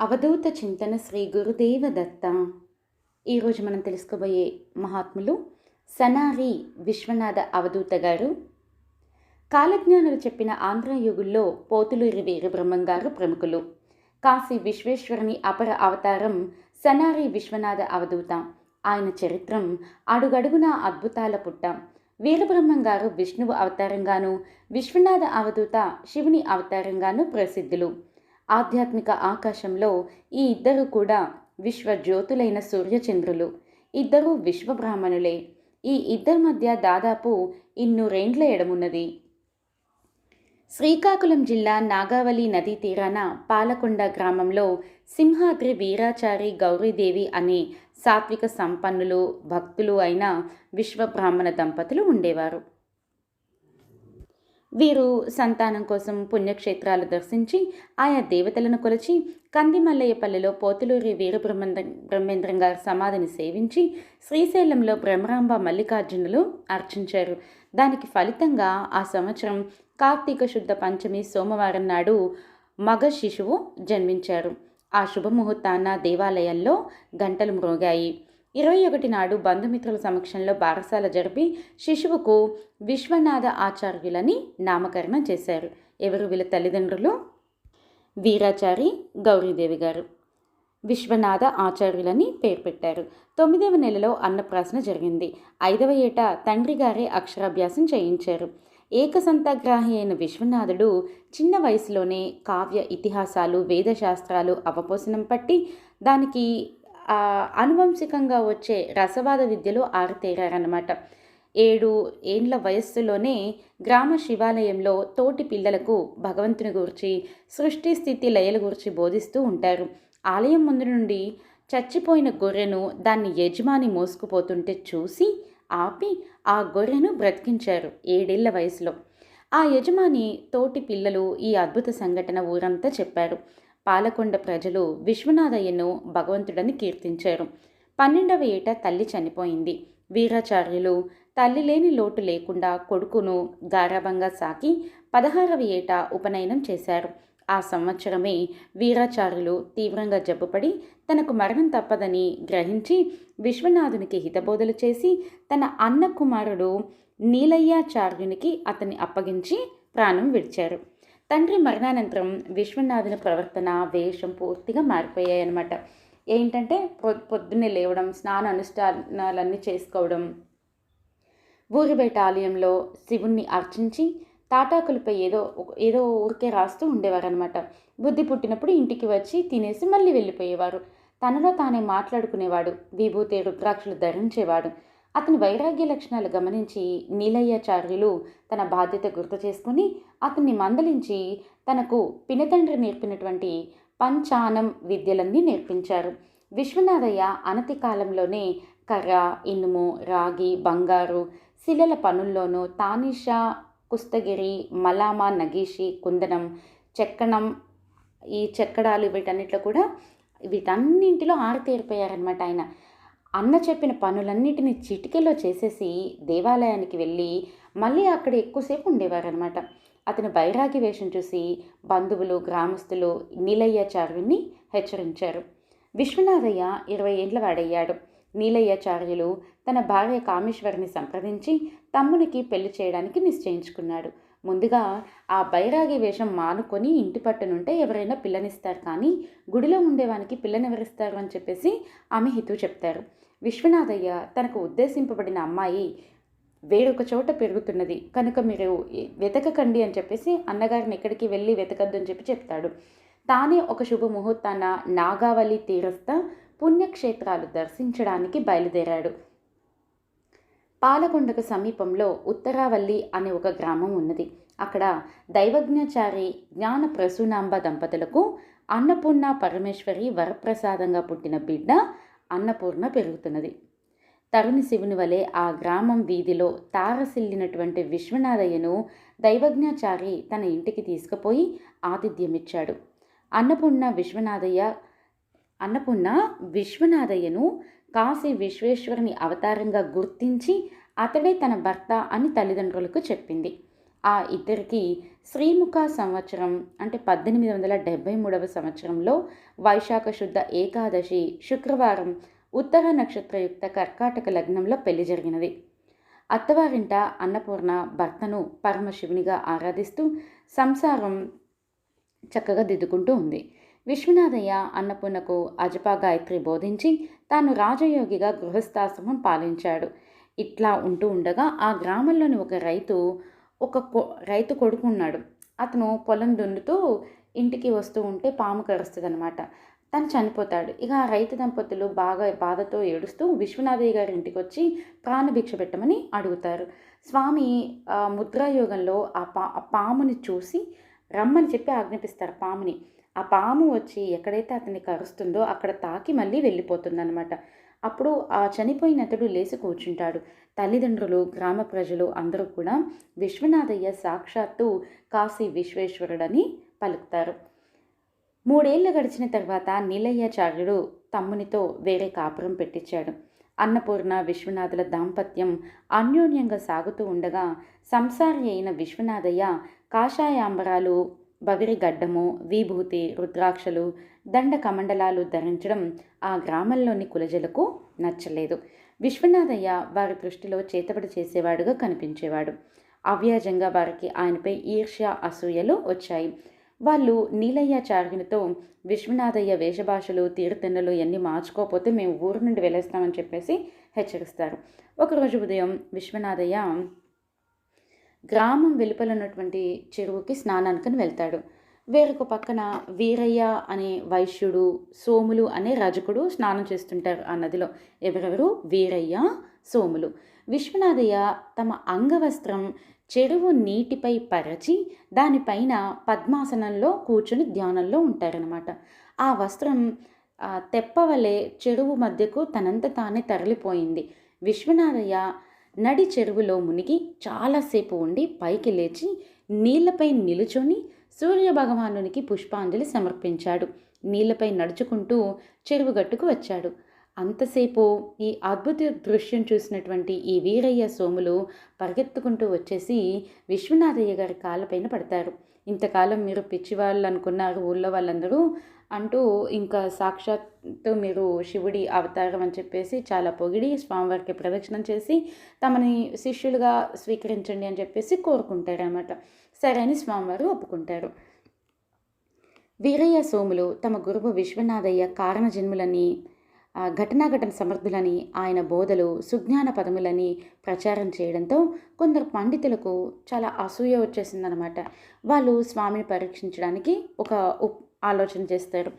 అవధూత చింతన శ్రీ గురుదేవ దత్త ఈరోజు మనం తెలుసుకోబోయే మహాత్ములు సనారి విశ్వనాథ అవధూత గారు. కాలజ్ఞానులు చెప్పిన ఆంధ్రయుగుల్లో పోతులూరి పోతులూరి వీరబ్రహ్మం గారు ప్రముఖులు. కాశీ విశ్వేశ్వరుని అపర అవతారం సనారి విశ్వనాథ అవధూత. ఆయన చరిత్రం అడుగడుగున అద్భుతాల పుట్ట. వీరబ్రహ్మం గారు విష్ణువు అవతారంగాను విశ్వనాథ అవధూత శివుని అవతారంగాను ప్రసిద్ధులు. ఆధ్యాత్మిక ఆకాశంలో ఈ ఇద్దరు కూడా విశ్వజ్యోతులైన సూర్యచంద్రులు. ఇద్దరు విశ్వబ్రాహ్మణులే. ఈ ఇద్దరి మధ్య దాదాపు ఇన్నూరేండ్ల ఎడమున్నది. శ్రీకాకుళం జిల్లా నాగావళి నదీ తీరాన పాలకొండ గ్రామంలో సింహాద్రి వీరాచారి గౌరీదేవి అనే సాత్విక సంపన్నులు భక్తులు అయిన విశ్వబ్రాహ్మణ దంపతులు ఉండేవారు. వీరు సంతానం కోసం పుణ్యక్షేత్రాలు దర్శించి ఆయా దేవతలను కొలిచి కందిమల్లయ్యపల్లిలో పోతులూరి వీరబ్రహ్మేంద్ర బ్రహ్మేంద్రం గారి సమాధిని సేవించి శ్రీశైలంలో బ్రహ్మరాంబ మల్లికార్జునులు అర్చించారు. దానికి ఫలితంగా ఆ సంవత్సరం కార్తీక శుద్ధ పంచమి సోమవారం నాడు మగ శిశువు జన్మించారు. ఆ శుభముహూర్తాన దేవాలయంలో గంటలు మ్రోగాయి. ఇరవై ఒకటి నాడు బంధుమిత్రుల సమక్షంలో బారసాల జరిపి శిశువుకు విశ్వనాథ ఆచార్యులని నామకరణం చేశారు. ఎవరు? వీళ్ళ తల్లిదండ్రులు వీరాచారి గౌరీదేవి గారు. విశ్వనాథ ఆచార్యులని పేరు పెట్టారు. తొమ్మిదవ నెలలో అన్నప్రాసన జరిగింది. ఐదవ ఏట తండ్రి గారే అక్షరాభ్యాసం చేయించారు. ఏకసంతగ్రాహి అయిన విశ్వనాథుడు చిన్న వయసులోనే కావ్య ఇతిహాసాలు వేదశాస్త్రాలు అవపోసనం పట్టి దానికి అనువంశికంగా వచ్చే రసవాద విద్యలో ఆరితేరారనమాట ఏడు ఏండ్ల వయస్సులోనే గ్రామ శివాలయంలో తోటి పిల్లలకు భగవంతుని గురించి సృష్టి స్థితి లయల గురించి బోధిస్తూ ఉంటారు. ఆలయం ముందు నుండి చచ్చిపోయిన గొర్రెను దాన్ని యజమాని మోసుకుపోతుంటే చూసి ఆపి ఆ గొర్రెను బ్రతికించారు ఏడేళ్ళ వయసులో ఆ యజమాని తోటి పిల్లలు ఈ అద్భుత సంఘటన ఊరంతా చెప్పారు. పాలకొండ ప్రజలు విశ్వనాథయ్యను భగవంతుడని కీర్తించారు. పన్నెండవ ఏట తల్లి చనిపోయింది. వీరాచార్యులు తల్లి లేని లోటు లేకుండా కొడుకును గారాభంగా సాకి పదహారవ ఏట ఉపనయనం చేశారు. ఆ సంవత్సరమే వీరాచార్యులు తీవ్రంగా జబ్బుపడి తనకు మరణం తప్పదని గ్రహించి విశ్వనాథునికి హితబోధలు చేసి తన అన్న కుమారుడు నీలయ్యాచార్యునికి అతన్ని అప్పగించి ప్రాణం విడిచారు. తండ్రి మరణానంతరం విశ్వనాథుని ప్రవర్తన వేషం పూర్తిగా మారిపోయాయి అనమాట ఏంటంటే పొద్దున్నే లేవడం స్నాన అనుష్ఠానాలన్నీ చేసుకోవడం. ఊరి బయట ఆలయంలో శివుణ్ణి అర్చించి తాటాకులపై ఏదో ఏదో ఊరికే రాస్తూ ఉండేవారనమాట బుద్ధి పుట్టినప్పుడు ఇంటికి వచ్చి తినేసి మళ్ళీ వెళ్ళిపోయేవారు. తనలో తానే మాట్లాడుకునేవాడు. విభూతి రుద్రాక్షలు ధరించేవాడు. అతని వైరాగ్య లక్షణాలు గమనించి నీలయ్యాచార్యులు తన బాధ్యత గుర్తు చేసుకుని అతన్ని మందలించి తనకు పినతండ్రి నేర్పినటువంటి పంచానం విద్యలన్నీ నేర్పించారు. విశ్వనాథయ్య అనతి కాలంలోనే కర్ర ఇనుము రాగి బంగారు శిలల పనుల్లోనూ తానిషా కుస్తగిరి మలామ నగీషి కుందనం చెక్కనం ఈ చెక్కడాలు వీటన్నిటిలో కూడా వీటన్నింటిలో ఆరితేరిపోయారనమాట ఆయన. అన్న చెప్పిన పనులన్నిటిని చిటికెలో చేసేసి దేవాలయానికి వెళ్ళి మళ్ళీ అక్కడ ఎక్కువసేపు ఉండేవారనమాట అతను బైరాగి వేషం చూసి బంధువులు గ్రామస్తులు నీలయ్యాచార్యుని హెచ్చరించారు. విశ్వనాథయ్య ఇరవై ఏండ్ల వాడయ్యాడు. నీలయ్యాచార్యులు తన భార్య కామేశ్వరిని సంప్రదించి తమ్మునికి పెళ్ళి చేయడానికి నిశ్చయించుకున్నాడు. ముందుగా ఆ బైరాగి వేషం మానుకొని ఇంటి పట్టునుంటే ఎవరైనా పిల్లనిస్తారు కానీ గుడిలో ఉండేవానికి పిల్లనెవరిస్తారు అని చెప్పేసి ఆమె హితు చెప్తారు. విశ్వనాథయ్య తనకు ఉద్దేశింపబడిన అమ్మాయి వేరొక చోట పెరుగుతున్నది. కనుక మీరు వెతకకండి అని చెప్పేసి అన్నగారిని ఎక్కడికి వెళ్ళి వెతకద్దు అని చెప్పి చెప్తాడు. తానే ఒక శుభ ముహూర్తాన నాగావళి తీరస్థ పుణ్యక్షేత్రాలు దర్శించడానికి బయలుదేరాడు. పాలకొండకు సమీపంలో ఉత్తరావల్లి అనే ఒక గ్రామం ఉన్నది. అక్కడ దైవజ్ఞచారి జ్ఞాన ప్రసూనాంబ దంపతులకు అన్నపూర్ణ పరమేశ్వరి వరప్రసాదంగా పుట్టిన బిడ్డ అన్నపూర్ణ పెరుగుతున్నది. తరుణి శివుని వలె ఆ గ్రామం వీధిలో తారసిల్లినటువంటి విశ్వనాథయ్యను దైవజ్ఞాచారి తన ఇంటికి తీసుకుపోయి ఆతిథ్యమిచ్చాడు. అన్నపూర్ణ విశ్వనాథయ్య అన్నపూర్ణ విశ్వనాథయ్యను కాశీ విశ్వేశ్వరుని అవతారంగా గుర్తించి అతడే తన భర్త అని తల్లిదండ్రులకు చెప్పింది. ఆ ఇద్దరికి శ్రీముఖ సంవత్సరం అంటే పద్దెనిమిది వందల డెబ్భై మూడవ సంవత్సరంలో వైశాఖ శుద్ధ ఏకాదశి శుక్రవారం ఉత్తర నక్షత్రయుక్త కర్కాటక లగ్నంలో పెళ్ళి జరిగినది. అత్తవారింట అన్నపూర్ణ భర్తను పరమశివునిగా ఆరాధిస్తూ సంసారం చక్కగా దిద్దుకుంటూ ఉంది. విశ్వనాథయ్య అన్నపూర్ణకు అజపా గాయత్రి బోధించి తాను రాజయోగిగా గృహస్థాశ్రమం పాలించాడు. ఇట్లా ఉంటూ ఉండగా ఆ గ్రామంలోని ఒక రైతు ఒక కొ రైతు కొడుకు ఉన్నాడు. అతను పొలం దున్నుతూ ఇంటికి వస్తూ ఉంటే పాము కరుస్తుంది అనమాట తను చనిపోతాడు. ఇక ఆ రైతు దంపతులు బాగా బాధతో ఏడుస్తూ విశ్వనాథయ్య గారి ఇంటికి వచ్చి ప్రాణభిక్ష పెట్టమని అడుగుతారు. స్వామి ముద్రాయోగంలో ఆ పా పాముని చూసి రమ్మని చెప్పి ఆజ్ఞాపిస్తారు పాముని. ఆ పాము వచ్చి ఎక్కడైతే అతన్ని కరుస్తుందో అక్కడ తాకి మళ్ళీ వెళ్ళిపోతుందన్నమాట. అప్పుడు ఆ చనిపోయిన అతడు లేచి కూర్చుంటాడు. తల్లిదండ్రులు గ్రామ ప్రజలు అందరూ కూడా విశ్వనాథయ్య సాక్షాత్తు కాశీ విశ్వేశ్వరుడని పలుకుతారు. మూడేళ్ళు గడిచిన తర్వాత నీలయ్యాచార్యుడు తమ్మునితో వేరే కాపురం పెట్టించాడు. అన్నపూర్ణ విశ్వనాథుల దాంపత్యం అన్యోన్యంగా సాగుతూ ఉండగా సంసారి అయిన విశ్వనాథయ్య కాషాయాంబరాలు గడ్డము విభూతి రుద్రాక్షలు దండ కమండలాలు ధరించడం ఆ గ్రామంలోని కులజలకు నచ్చలేదు. విశ్వనాథయ్య వారి దృష్టిలో చేతబడి చేసేవాడుగా కనిపించేవాడు. అవ్యాజంగా వారికి ఆయనపై ఈర్ష్య అసూయలు వచ్చాయి. వాళ్ళు నీలయ్యాచార్యునితో విశ్వనాథయ్య వేషభాషలు తీరుతెన్నులు ఎన్ని మార్చుకోకపోతే మేము ఊరు నుండి వెళ్ళేస్తామని చెప్పేసి హెచ్చరిస్తారు. ఒకరోజు ఉదయం విశ్వనాథయ్య గ్రామం వెలుపల ఉన్నటువంటి చెరువుకి స్నానానికి వెళ్తాడు. వేరొక పక్కన వీరయ్య అనే వైశ్యుడు సోములు అనే రజకుడు స్నానం చేస్తుంటారు ఆ నదిలో. ఎవరెవరు? వీరయ్య సోములు. విశ్వనాథయ్య తమ అంగవస్త్రం చెరువు నీటిపై పరచి దానిపైన పద్మాసనంలో కూర్చుని ధ్యానంలో ఉంటారనమాట ఆ వస్త్రం తెప్పవలే చెరువు మధ్యకు తనంత తానే తరలిపోయింది. విశ్వనాథయ్య నడి చెరువులో మునిగి చాలాసేపు ఉండి పైకి లేచి నీళ్ళపై నిలుచొని సూర్యభగవానునికి పుష్పాంజలి సమర్పించాడు. నీళ్ళపై నడుచుకుంటూ చెరువు గట్టుకు వచ్చాడు. అంతసేపు ఈ అద్భుత దృశ్యం చూసినటువంటి ఈ వీరయ్య సోములు పరిగెత్తుకుంటూ వచ్చేసి విశ్వనాథయ్య గారి కాళ్ళపైన పడతారు. ఇంతకాలం మీరు పిచ్చివాళ్ళు అనుకున్నారు ఊళ్ళో వాళ్ళందరూ అంటూ ఇంకా సాక్షాత్తు మీరు శివుడి అవతారం అని చెప్పేసి చాలా పొగిడి స్వామివారికి ప్రదక్షిణం చేసి తమని శిష్యులుగా స్వీకరించండి అని చెప్పేసి కోరుకుంటారనమాట సరే అని స్వామివారు ఒప్పుకుంటారు. వీరయ్య సోములు తమ గురువు విశ్వనాథయ్య కారణ జన్ములని ఘటనాఘటన సమర్థులని ఆయన బోధలు సుజ్ఞాన పదములని ప్రచారం చేయడంతో కొందరు పండితులకు చాలా అసూయ వచ్చేసిందనమాట వాళ్ళు స్వామిని పరీక్షించడానికి ఒక ఆలోచన చేస్తారు.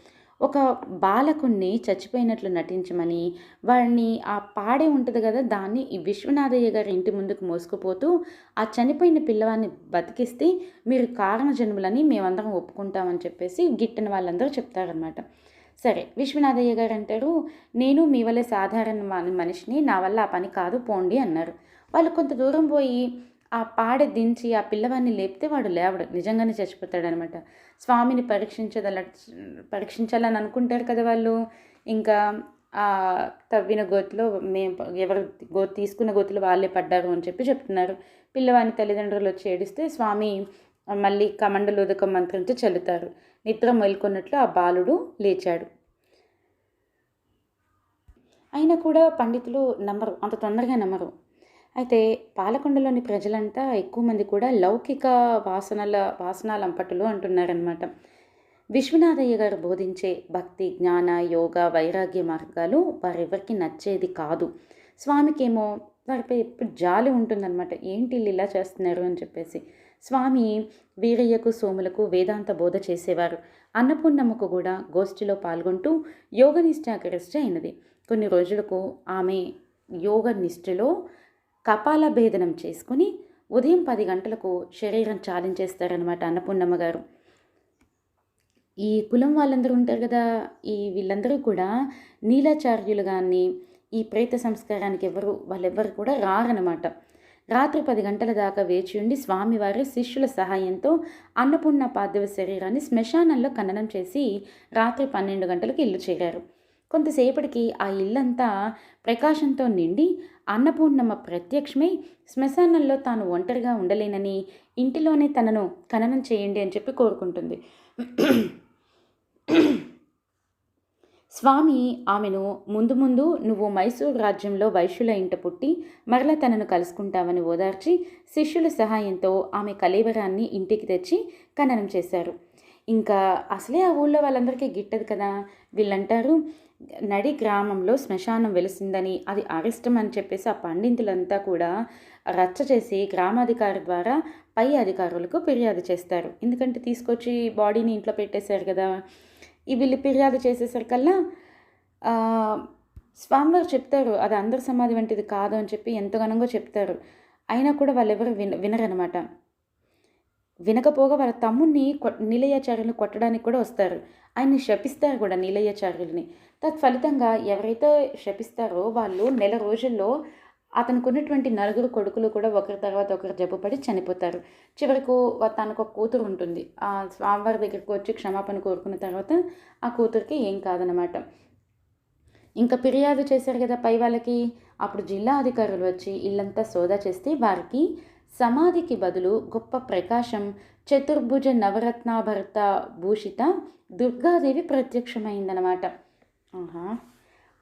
ఒక బాలకుణ్ణి చచ్చిపోయినట్లు నటించమని వాడిని ఆ పాడే ఉంటుంది కదా దాన్ని ఈ విశ్వనాథయ్య గారి ఇంటి ముందుకు మోసుకుపోతూ ఆ చనిపోయిన పిల్లవాడిని బతికిస్తే మీరు కారణ జన్ములని మేమందరం ఒప్పుకుంటామని చెప్పేసి గిట్టిన వాళ్ళందరూ చెప్తారనమాట సరే విశ్వనాథయ్య గారు అంటారు నేను మీ వల్ల సాధారణ మనిషిని నా వల్ల ఆ పని కాదు పోండి అన్నారు. వాళ్ళు కొంత దూరం పోయి ఆ పాడ దించి ఆ పిల్లవాడిని లేపితే వాడు లేవడు నిజంగానే చచ్చిపోతాడనమాట. స్వామిని పరీక్షించదల పరీక్షించాలని అనుకుంటారు కదా వాళ్ళు? ఇంకా ఆ తవ్విన గోతిలో మేము ఎవరు గో తీసుకున్న గోతులు వాళ్ళే పడ్డారు అని చెప్పి చెప్తున్నారు. పిల్లవాని తల్లిదండ్రులు వచ్చి ఏడిస్తే స్వామి మళ్ళీ కమండలోదక మంత్రంతో చల్లుతారు. నిద్ర మేల్కొన్నట్లు ఆ బాలుడు లేచాడు. అయినా కూడా పండితులు నమ్మరు అంత తొందరగా నమ్మరు. అయితే పాలకొండలోని ప్రజలంతా ఎక్కువ మంది కూడా లౌకిక వాసనల వాసనాల అంపటులు అంటున్నారనమాట విశ్వనాథయ్య గారు బోధించే భక్తి జ్ఞాన యోగ వైరాగ్య మార్గాలు వారెవరికి నచ్చేది కాదు. స్వామికేమో వారిపై ఎప్పుడు జాలి ఉంటుందన్నమాట. ఏంటి ఇలా చేస్తున్నారు అని చెప్పేసి. స్వామి వీరయ్యకు సోములకు వేదాంత బోధ చేసేవారు. అన్నపూర్ణమ్మకు కూడా గోష్ఠిలో పాల్గొంటూ యోగ నిష్ఠాకరిష్ట అయినది. కొన్ని రోజులకు ఆమె యోగ నిష్ఠలో కపాల భేదనం చేసుకుని ఉదయం పది గంటలకు శరీరం చాలించేస్తారనమాట అన్నపూర్ణమ్మ గారు. ఈ కులం వాళ్ళందరూ ఉంటారు కదా ఈ వీళ్ళందరూ కూడా నీలాచార్యులు కానీ ఈ ప్రేత సంస్కారానికి ఎవరు వాళ్ళెవ్వరు కూడా రారనమాట రాత్రి పది గంటల దాకా వేచి ఉండి స్వామివారి శిష్యుల సహాయంతో అన్నపూర్ణ పార్థివ శరీరాన్ని శ్మశానంలో ఖననం చేసి రాత్రి పన్నెండు గంటలకు ఇల్లు చేరారు. కొంతసేపటికి ఆ ఇల్లంతా ప్రకాశంతో నిండి అన్నపూర్ణమ్మ ప్రత్యక్షమై శ్మశానంలో తాను ఒంటరిగా ఉండలేనని ఇంటిలోనే తనను ఖననం చేయండి అని చెప్పి కోరుకుంటుంది. స్వామి ఆమెను ముందు ముందు నువ్వు మైసూరు రాజ్యంలో వైశ్యుల ఇంట పుట్టి మరల తనను కలుసుకుంటావని ఓదార్చి శిష్యుల సహాయంతో ఆమె కలేవరాన్ని ఇంటికి తెచ్చి ఖననం చేశారు. ఇంకా అసలే ఆ ఊళ్ళో వాళ్ళందరికీ గిట్టదు కదా? వీళ్ళంటారు నడి గ్రామంలో శ్మశానం వెలిసిందని అది అరిష్టం అని చెప్పేసి ఆ పండితులంతా కూడా రచ్చ చేసి గ్రామాధికారి ద్వారా పై అధికారులకు ఫిర్యాదు చేస్తారు. ఎందుకంటే తీసుకొచ్చి బాడీని ఇంట్లో పెట్టేశారు కదా ఈ వీళ్ళు ఫిర్యాదు చేసేసరికల్లా స్వామివారు చెప్తారు అది అందరి సమాధి వంటిది కాదు అని చెప్పి ఎంతగానో చెప్తారు. అయినా కూడా వాళ్ళు ఎవరు విన వినరనమాట. వినకపోగా వాళ్ళ తమ్ముణ్ణి నీలయ్యాచార్యుల్ని కొట్టడానికి కూడా వస్తారు. ఆయన్ని శపిస్తారు కూడా నీలయ్యాచార్యుల్ని తత్ఫలితంగా ఎవరైతే శపిస్తారో వాళ్ళు నెల రోజుల్లో అతనికి ఉన్నటువంటి నలుగురు కొడుకులు కూడా ఒకరి తర్వాత ఒకరు జబ్బుపడి చనిపోతారు. చివరకు తనకు ఒక కూతురు ఉంటుంది. ఆ స్వామివారి దగ్గరికి వచ్చి క్షమాపణ కోరుకున్న తర్వాత ఆ కూతురికి ఏం కాదనమాట ఇంకా ఫిర్యాదు చేశారు కదా పై వాళ్ళకి. అప్పుడు జిల్లా అధికారులు వచ్చి ఇల్లంతా సోదా చేస్తే వారికి సమాధికి బదులు గొప్ప ప్రకాశం చతుర్భుజ నవరత్నాభరత భూషిత దుర్గాదేవి ప్రత్యక్షమైందనమాట ఆహా.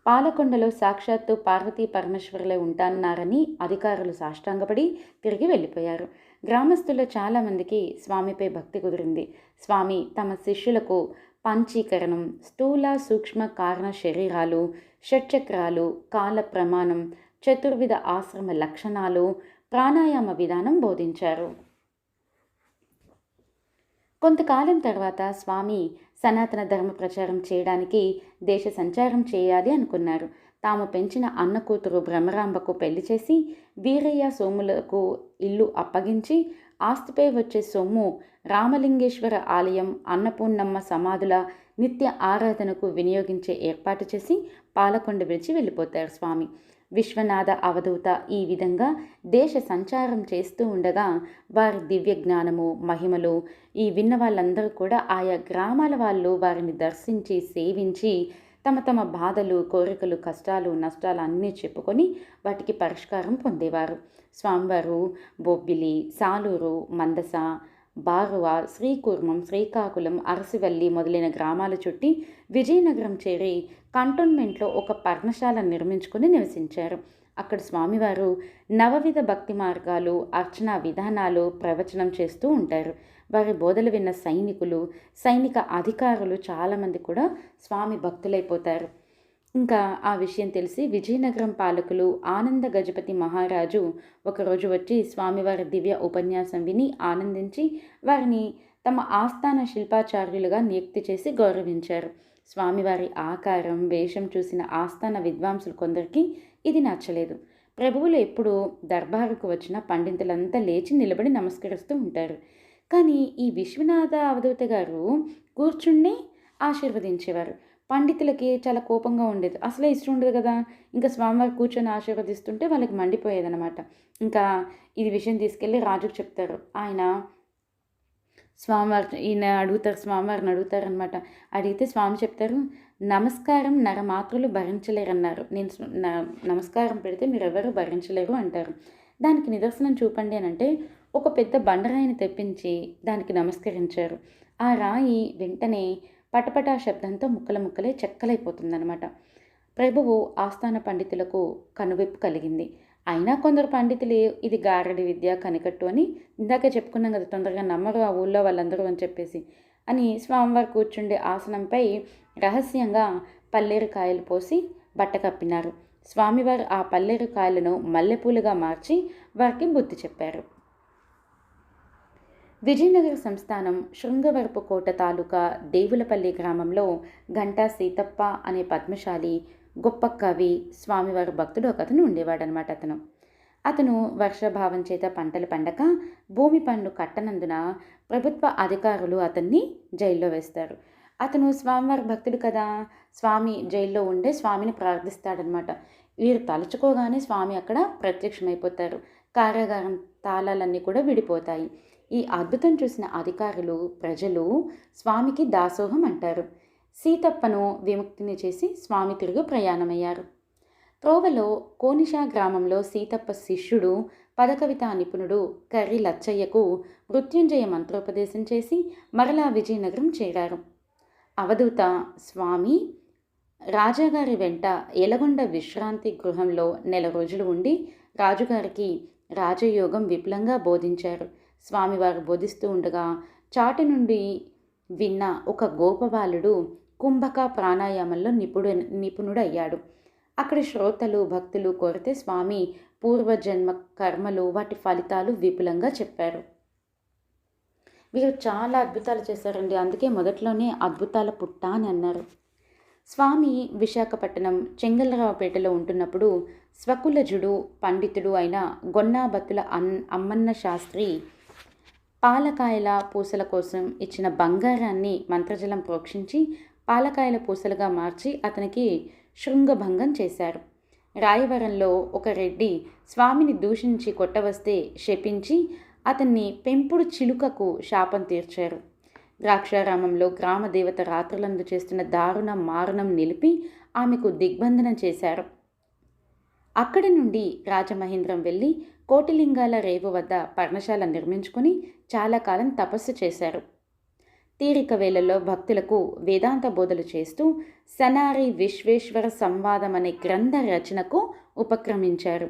పాలకొండలో సాక్షాత్తు పార్వతీ పరమేశ్వరులే ఉంటాన్నారని అధికారులు సాష్టాంగపడి తిరిగి వెళ్ళిపోయారు. గ్రామస్తుల్లో చాలామందికి స్వామిపై భక్తి కుదిరింది. స్వామి తమ శిష్యులకు పంచీకరణం స్థూల సూక్ష్మ కారణ శరీరాలు షట్చక్రాలు కాల ప్రమాణం చతుర్విధ ఆశ్రమ లక్షణాలు ప్రాణాయామ విధానం బోధించారు. కొంతకాలం తర్వాత స్వామి సనాతన ధర్మ ప్రచారం చేయడానికి దేశ సంచారం చేయాలి అనుకున్నారు. తాము పెంచిన అన్న కూతురు బ్రహ్మరాంబకు పెళ్ళి చేసి వీరయ్య సోములకు ఇల్లు అప్పగించి ఆస్తిపై వచ్చే సొమ్ము రామలింగేశ్వర ఆలయం అన్నపూర్ణమ్మ సమాధుల నిత్య ఆరాధనకు వినియోగించే ఏర్పాటు చేసి పాలకొండ విడిచి వెళ్ళిపోతారు స్వామి. విశ్వనాథ అవధూత ఈ విధంగా దేశ సంచారం చేస్తూ ఉండగా వారి దివ్య జ్ఞానము మహిమలు ఈ విన్న వాళ్ళందరూ కూడా ఆయా గ్రామాల వాళ్ళు వారిని దర్శించి సేవించి తమ తమ బాధలు కోరికలు కష్టాలు నష్టాలు అన్నీ చెప్పుకొని వాటికి పరిష్కారం పొందేవారు. స్వామివారు బొబ్బిలి సాలూరు మందస బారువ శ్రీకూర్మం శ్రీకాకుళం అరసివల్లి మొదలైన గ్రామాల చుట్టి విజయనగరం చేరి కంటోన్మెంట్లో ఒక పర్ణశాల నిర్మించుకుని నివసించారు. అక్కడ స్వామివారు నవవిధ భక్తి మార్గాలు అర్చనా విధానాలు ప్రవచనం చేస్తూ ఉంటారు. వారి బోధలు విన్న సైనికులు సైనిక అధికారులు చాలామంది కూడా స్వామి భక్తులైపోతారు. ఇంకా ఆ విషయం తెలిసి విజయనగరం పాలకులు ఆనంద గజపతి మహారాజు ఒకరోజు వచ్చి స్వామివారి దివ్య ఉపన్యాసం విని ఆనందించి వారిని తమ ఆస్థాన శిల్పాచార్యులుగా నియుక్తి చేసి గౌరవించారు. స్వామివారి ఆకారం వేషం చూసిన ఆస్థాన విద్వాంసులు కొందరికి ఇది నచ్చలేదు. ప్రభువులు ఎప్పుడు దర్బారుకు వచ్చిన పండితులంతా లేచి నిలబడి నమస్కరిస్తూ ఉంటారు. కానీ ఈ విశ్వనాథ అవధూత గారు కూర్చుండే ఆశీర్వదించేవారు. పండితులకి చాలా కోపంగా ఉండేది. అసలే ఇష్టం ఉండదు కదా. ఇంకా స్వామివారు కూర్చొని ఆశీర్వదిస్తుంటే వాళ్ళకి మండిపోయేదనమాట ఇంకా ఇది విషయం తీసుకెళ్ళి రాజుకు చెప్తారు. ఆయన స్వామివారి ఈయన అడుగుతారు స్వామివారిని అడుగుతారనమాట అడిగితే స్వామి చెప్తారు నమస్కారం నరమాతృలు భరించలేరన్నారు. నేను నమస్కారం పెడితే మీరు ఎవరు భరించలేరు అంటారు. దానికి నిదర్శనం చూపండి అని అంటే ఒక పెద్ద బండరాయిని తెప్పించి దానికి నమస్కరించారు. ఆ రాయి వెంటనే పటపటా శబ్దంతో ముక్కల ముక్కలే చెక్కలైపోతుందనమాట ప్రభువు ఆస్థాన పండితులకు కనువిప్పు కలిగింది. అయినా కొందరు పండితులు ఇది గారడి విద్య కనికట్టు అని ఇందాక చెప్పుకున్నాం కదా తొందరగా నమ్మరు ఆ ఊళ్ళో వాళ్ళందరూ అని చెప్పేసి. అని స్వామివారు కూర్చుండే ఆసనంపై రహస్యంగా పల్లేరు కాయలు పోసి బట్ట కప్పినారు. స్వామివారు ఆ పల్లేరు కాయలను మల్లెపూలుగా మార్చి వారికి బుద్ధి చెప్పారు. విజయనగర సంస్థానం శృంగవరపు కోట తాలూకా దేవులపల్లి గ్రామంలో ఘంటా సీతప్ప అనే పద్మశాలి గొప్ప కవి స్వామివారి భక్తుడు ఒక అతను ఉండేవాడనమాట అతను. అతను వర్షభావం చేత పంటలు పండక భూమి పన్ను కట్టనందున ప్రభుత్వ అధికారులు అతన్ని జైల్లో వేస్తారు. అతను స్వామివారి భక్తుడు కదా స్వామి జైల్లో ఉండే స్వామిని ప్రార్థిస్తాడనమాట వీరు తలుచుకోగానే స్వామి అక్కడ ప్రత్యక్షమైపోతారు. కార్యాగారం తాళాలన్నీ కూడా విడిపోతాయి. ఈ అద్భుతం చూసిన అధికారులు ప్రజలు స్వామికి దాసోహం అంటారు. సీతప్పను విముక్తిని చేసి స్వామి తిరుగు ప్రయాణమయ్యారు. త్రోవలో కోనిషా గ్రామంలో సీతప్ప శిష్యుడు పదకవిత నిపుణుడు కర్రి లచ్చయ్యకు మృత్యుంజయ మంత్రోపదేశం చేసి మరలా విజయనగరం చేరారు. అవధూత స్వామి రాజాగారి వెంట ఎలగొండ విశ్రాంతి గృహంలో నెల రోజులు ఉండి రాజుగారికి రాజయోగం విపులంగా బోధించారు. స్వామివారు బోధిస్తూ ఉండగా చాటి నుండి విన్న ఒక గోపబాలుడు కుంభక ప్రాణాయామంలో నిపుడు నిపుణుడయ్యాడు. అక్కడ శ్రోతలు భక్తులు కోరితే స్వామి పూర్వజన్మ కర్మలు వాటి ఫలితాలు విపులంగా చెప్పారు. వీరు చాలా అద్భుతాలు చేశారండి. అందుకే మొదట్లోనే అద్భుతాల పుట్ట అని అన్నారు. స్వామి విశాఖపట్నం చెంగలరావుపేటలో ఉంటున్నప్పుడు స్వకులజుడు పండితుడు అయిన గొన్నాబత్తుల అన్ అమ్మన్న శాస్త్రి పాలకాయల పూసల కోసం ఇచ్చిన బంగారాన్ని మంత్రజలం ప్రోక్షించి పాలకాయల పూసలుగా మార్చి అతనికి శృంగభంగం చేశారు రాయవరంలో ఒక రెడ్డి స్వామిని దూషించి కొట్టవస్తే శపించి అతన్ని పెంపుడు చిలుకకు శాపం తీర్చారు. ద్రాక్షారామంలో గ్రామదేవత రాత్రులందు చేస్తున్న దారుణ మారణం నిలిపి ఆమెకు దిగ్బంధనం చేశారు. అక్కడి నుండి రాజమహేంద్రం వెళ్ళి కోటిలింగాల రేవు వద్ద పర్ణశాల నిర్మించుకుని చాలా కాలం తపస్సు చేశారు. తీరిక వేళల్లో భక్తులకు వేదాంత బోధలు చేస్తూ సనారి విశ్వేశ్వర సంవాదం అనే గ్రంథ రచనకు ఉపక్రమించారు.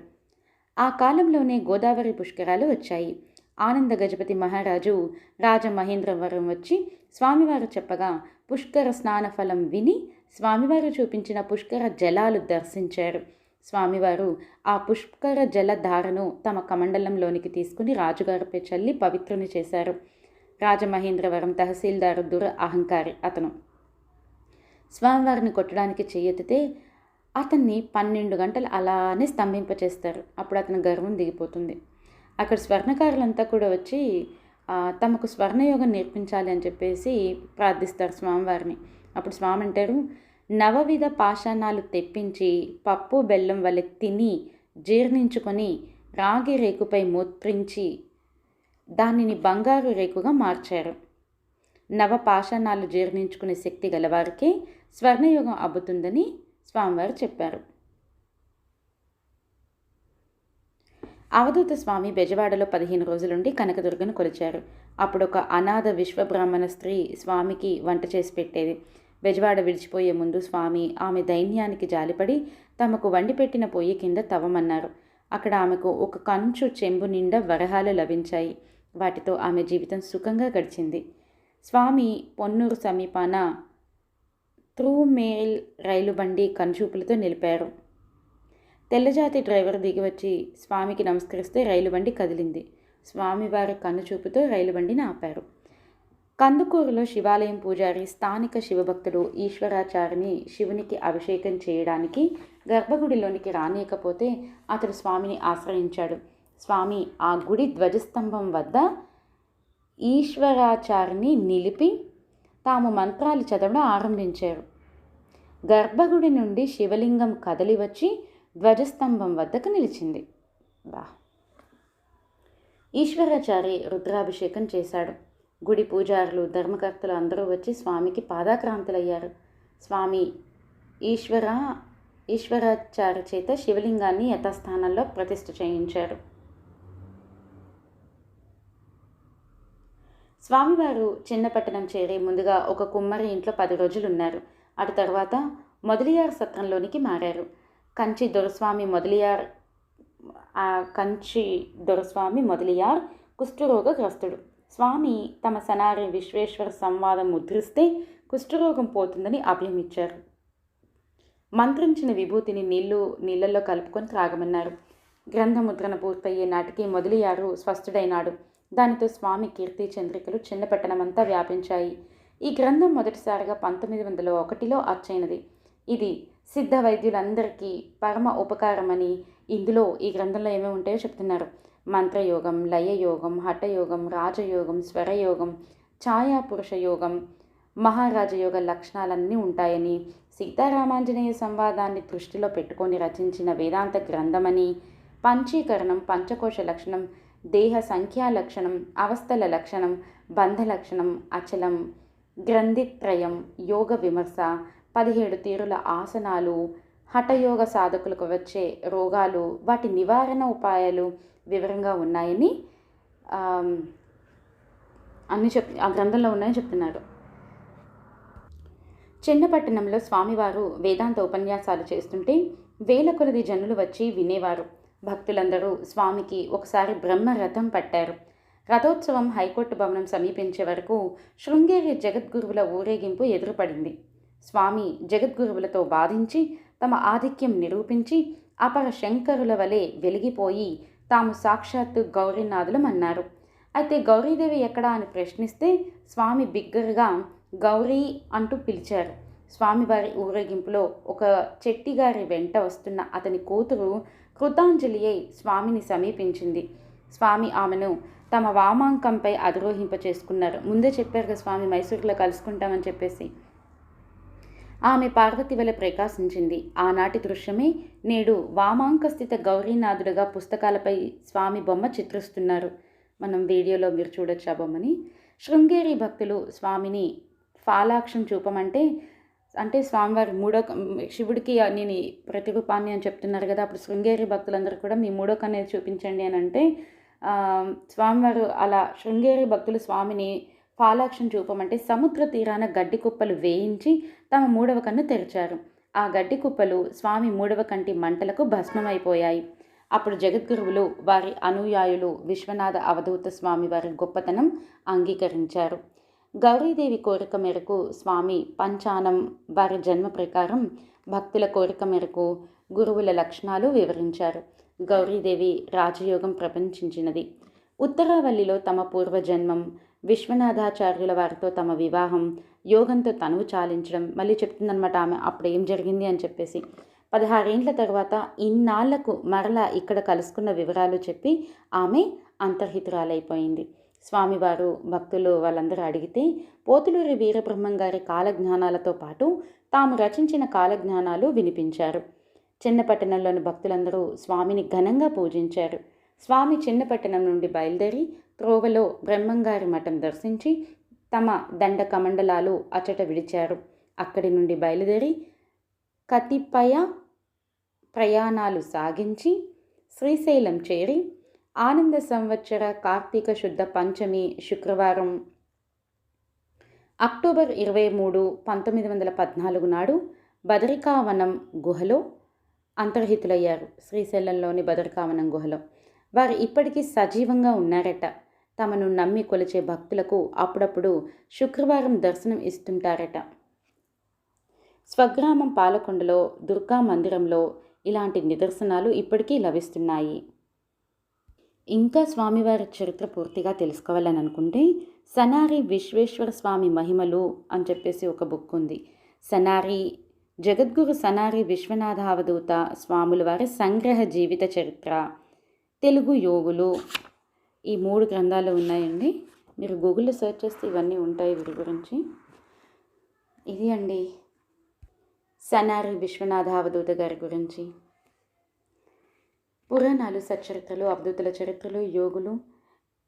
ఆ కాలంలోనే గోదావరి పుష్కరాలు వచ్చాయి. ఆనంద గజపతి మహారాజు రాజమహేంద్రవరం వచ్చి స్వామివారు చెప్పగా పుష్కర స్నాన ఫలం విని స్వామివారు చూపించిన పుష్కర జలాలు దర్శించారు. స్వామివారు ఆ పుష్కర జలధారను తమ కమండలంలోనికి తీసుకుని రాజుగారిపై చల్లి పవిత్రుని చేశారు. రాజమహేంద్రవరం తహసీల్దారు దుర అహంకారి అతను. స్వామివారిని కొట్టడానికి చెయ్యెత్తితే అతన్ని పన్నెండు గంటలు అలానే స్తంభింపచేస్తారు. అప్పుడు అతని గర్వం దిగిపోతుంది. అక్కడ స్వర్ణకారులంతా కూడా వచ్చి తమకు స్వర్ణయోగం నేర్పించాలి అని చెప్పేసి ప్రార్థిస్తారు స్వామివారిని. అప్పుడు స్వామి అంటారు నవవిధ పాషాణాలు తెప్పించి పప్పు బెల్లం వల్ల తిని జీర్ణించుకొని రాగి రేకుపై మూత్రించి దానిని బంగారు రేకుగా మార్చారు. నవ పాషాణాలు జీర్ణించుకునే శక్తి గలవారికి స్వర్ణయోగం అబ్బుతుందని స్వామివారు చెప్పారు. అవధూత స్వామి బెజవాడలో పదిహేను రోజులుండి కనకదుర్గను కొలిచారు. అప్పుడు ఒక అనాథ విశ్వబ్రాహ్మణ స్త్రీ స్వామికి వంట చేసి పెట్టేది. బెజవాడ విడిచిపోయే ముందు స్వామి ఆమె దైన్యానికి జాలిపడి తమకు వండి పెట్టిన పొయ్యి కింద తవ్వమన్నారు. అక్కడ ఆమెకు ఒక కంచు చెంబు నిండా వరహాలు లభించాయి. వాటితో ఆమె జీవితం సుఖంగా గడిచింది. స్వామి పొన్నూరు సమీపాన త్రూమేల్ రైలు బండి కనుచూపులతో నిలిపారు. తెల్లజాతి డ్రైవర్ దిగి వచ్చి స్వామికి నమస్కరిస్తే రైలు బండి కదిలింది. స్వామివారి కన్నుచూపుతో రైలు బండిని ఆపారు. కందుకూరులో శివాలయం పూజారి స్థానిక శివభక్తుడు ఈశ్వరాచారిని శివునికి అభిషేకం చేయడానికి గర్భగుడిలోనికి రానియకపోతే అతడు స్వామిని ఆశ్రయించాడు. స్వామి ఆ గుడి ధ్వజస్తంభం వద్ద ఈశ్వరాచారిని నిలిపి తాము మంత్రాలు చదవడం ఆరంభించారు. గర్భగుడి నుండి శివలింగం కదలి వచ్చి ధ్వజస్తంభం వద్దకు నిలిచింది. బా ఈశ్వరాచారి రుద్రాభిషేకం చేశాడు. గుడి పూజారులు ధర్మకర్తలు అందరూ వచ్చి స్వామికి పాదాక్రాంతులయ్యారు. స్వామి ఈశ్వర ఈశ్వరాచార్య చేత శివలింగాన్ని యథాస్థానంలో ప్రతిష్ఠ చేయించారు. స్వామివారు చిన్నపట్టణం చేరి ముందుగా ఒక కుమ్మరి ఇంట్లో పది రోజులు ఉన్నారు అటు తర్వాత మొదలియార్ సత్రంలోనికి మారారు. కంచి దొరస్వామి మొదలియార్ ఆ కంచి దొరస్వామి మొదలియార్ కుష్ఠరోగగ్రస్తుడు. స్వామి తమ సనారి విశ్వేశ్వర సంవాదం ముద్రిస్తే కుష్ఠరోగం పోతుందని అభయమిచ్చారు. మంత్రించిన విభూతిని నీళ్ళు నీళ్ళల్లో కలుపుకొని త్రాగమన్నారు. గ్రంథముద్రణ పూర్తయ్యే నాటికి మొదలియారు స్వస్థుడైనాడు. దానితో స్వామి కీర్తి చంద్రికలు చిన్నపట్టణమంతా వ్యాపించాయి. ఈ గ్రంథం మొదటిసారిగా పంతొమ్మిది వందల ఒకటిలో అచ్చైనది ఇది సిద్ధ వైద్యులందరికీ పరమ ఉపకారమని ఇందులో ఈ గ్రంథంలో ఏమేమి ఉంటాయో చెప్తున్నారు. మంత్రయోగం లయయోగం హఠయోగం రాజయోగం స్వరయోగం ఛాయాపురుష యోగం మహారాజయోగ లక్షణాలన్నీ ఉంటాయని సీతారామాంజనేయ సంవాదాన్ని దృష్టిలో పెట్టుకొని రచించిన వేదాంత గ్రంథమని పంచీకరణం పంచకోశ లక్షణం దేహ సంఖ్యా లక్షణం అవస్థల లక్షణం బంధ లక్షణం అచలం గ్రంథిత్రయం యోగ విమర్శ పదిహేడు తీరుల ఆసనాలు హఠయోగ సాధకులకు వచ్చే రోగాలు వాటి నివారణ ఉపాయాలు వివరంగా ఉన్నాయని అన్ని చెప్ ఆ గ్రంథంలో ఉన్నాయని చెప్తున్నారు. చిన్నపట్టణంలో స్వామివారు వేదాంత ఉపన్యాసాలు చేస్తుంటే వేల కొలది జనులు వచ్చి వినేవారు. భక్తులందరూ స్వామికి ఒకసారి బ్రహ్మ రథం పట్టారు. రథోత్సవం హైకోర్టు భవనం సమీపించే వరకు శృంగేరి జగద్గురువుల ఊరేగింపు ఎదురుపడింది. స్వామి జగద్గురువులతో బాధించి తమ ఆధిక్యం నిరూపించి అపర శంకరుల వలె వెలిగిపోయి తాము సాక్షాత్తు గౌరీనాథులం అన్నారు. అయితే గౌరీదేవి ఎక్కడా అని ప్రశ్నిస్తే స్వామి బిగ్గరగా గౌరీ అంటూ పిలిచారు. స్వామివారి ఊరేగింపులో ఒక చెట్టిగారి వెంట వస్తున్న అతని కూతురు కృతాంజలి అయి స్వామిని సమీపించింది. స్వామి ఆమెను తమ వామాంకంపై అధిరోహింప చేసుకున్నారు ముందే చెప్పారు కదా స్వామి మైసూరులో కలుసుకుంటామని చెప్పేసి. ఆమె పార్వతి వలె ప్రకాశించింది. ఆనాటి దృశ్యమే నేడు వామాంక స్థిత గౌరీనాథుడుగా పుస్తకాలపై స్వామి బొమ్మ చిత్రిస్తున్నారు. మనం వీడియోలో మీరు చూడొచ్చు ఆ బొమ్మని? శృంగేరి భక్తులు స్వామిని ఫాలాక్షం చూపమంటే అంటే స్వామివారి మూడో శివుడికి నేను ప్రతిరూపాన్ని అని చెప్తున్నారు కదా అప్పుడు శృంగేరి భక్తులందరూ కూడా మీ మూడో కన్నేది చూపించండి అని అంటే స్వామివారు అలా శృంగేరి భక్తులు స్వామిని ఫాలాక్షం చూపమంటే సముద్ర తీరాన గడ్డి కుప్పలు వేయించి తమ మూడవ కన్ను తెరిచారు. ఆ గడ్డి కుప్పలు స్వామి మూడవ కంటి మంటలకు భస్మమైపోయాయి. అప్పుడు జగద్గురువులు వారి అనుయాయులు విశ్వనాథ అవధూత స్వామి వారి గొప్పతనం అంగీకరించారు. గౌరీదేవి కోరిక మేరకు స్వామి పంచానం వారి జన్మ ప్రకారం భక్తుల కోరిక మేరకు గురువుల లక్షణాలు వివరించారు. గౌరీదేవి రాజయోగం ప్రపంచించినది. ఉత్తరావల్లిలో తమ పూర్వజన్మం విశ్వనాథాచార్యుల వారితో తమ వివాహం యోగంతో తనువు చాలించడం మళ్ళీ చెప్తుందనమాట ఆమె. అప్పుడు ఏం జరిగింది అని చెప్పేసి. పదహారేండ్ల తర్వాత ఇన్నాళ్ళకు మరలా ఇక్కడ కలుసుకున్న వివరాలు చెప్పి ఆమె అంతర్హితురాలైపోయింది. స్వామివారు భక్తులు వాళ్ళందరూ అడిగితే పోతులూరి వీరబ్రహ్మం గారి కాలజ్ఞానాలతో పాటు తాము రచించిన కాలజ్ఞానాలు వినిపించారు. చిన్నపట్టణంలోని భక్తులందరూ స్వామిని ఘనంగా పూజించారు. స్వామి చిన్నపట్టణం నుండి బయలుదేరి త్రోవలో బ్రహ్మంగారి మఠం దర్శించి తమ దండ కమండలాలు అచట విడిచారు. అక్కడి నుండి బయలుదేరి కతిపయ ప్రయాణాలు సాగించి శ్రీశైలం చేరి ఆనంద సంవత్సర కార్తీక శుద్ధ పంచమి శుక్రవారం అక్టోబర్ ఇరవై మూడు పంతొమ్మిది వందల పద్నాలుగు నాడు బదరికావనం గుహలో అంతర్హితులయ్యారు. శ్రీశైలంలోని బదరికావనం గుహలో. వారు ఇప్పటికీ సజీవంగా ఉన్నారట. తమను నమ్మి కొలిచే భక్తులకు అప్పుడప్పుడు శుక్రవారం దర్శనం ఇస్తుంటారట. స్వగ్రామం పాలకొండలో దుర్గా మందిరంలో ఇలాంటి నిదర్శనాలు ఇప్పటికీ లభిస్తున్నాయి. ఇంకా స్వామివారి చరిత్ర పూర్తిగా తెలుసుకోవాలని అనుకుంటే సనారి విశ్వేశ్వర స్వామి మహిమలు అని చెప్పేసి ఒక బుక్ ఉంది. సనారి జగద్గురు సనారి విశ్వనాథావధూత స్వాముల వారి సంగ్రహ జీవిత చరిత్ర. తెలుగు యోగులు ఈ మూడు గ్రంథాలు ఉన్నాయండి. మీరు గూగుల్లో సెర్చ్ చేస్తే ఇవన్నీ ఉంటాయి వీరి గురించి. ఇది అండి సనారి విశ్వనాథ అవధూత గారి గురించి. పురాణాలు సచరిత్రలు అవధూతుల చరిత్రలు యోగులు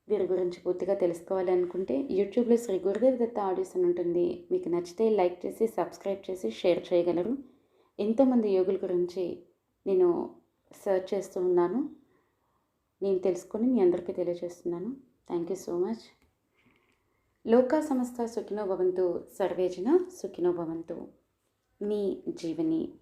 వీరి గురించి పూర్తిగా తెలుసుకోవాలి అనుకుంటే యూట్యూబ్లో శ్రీ గురుదేవ్ దత్త ఆడియోస్ అని ఉంటుంది. మీకు నచ్చితే లైక్ చేసి సబ్స్క్రైబ్ చేసి షేర్ చేయగలరు. ఎంతోమంది యోగుల గురించి నేను సర్చ్ చేస్తూ ఉన్నాను. నేను తెలుసుకొని మీ అందరికీ తెలియజేస్తున్నాను. థ్యాంక్ యూ సో మచ్ లోకా సంస్థ సుఖినో భవంతు సర్వేజన సుఖినో భవంతు. మీ జీవని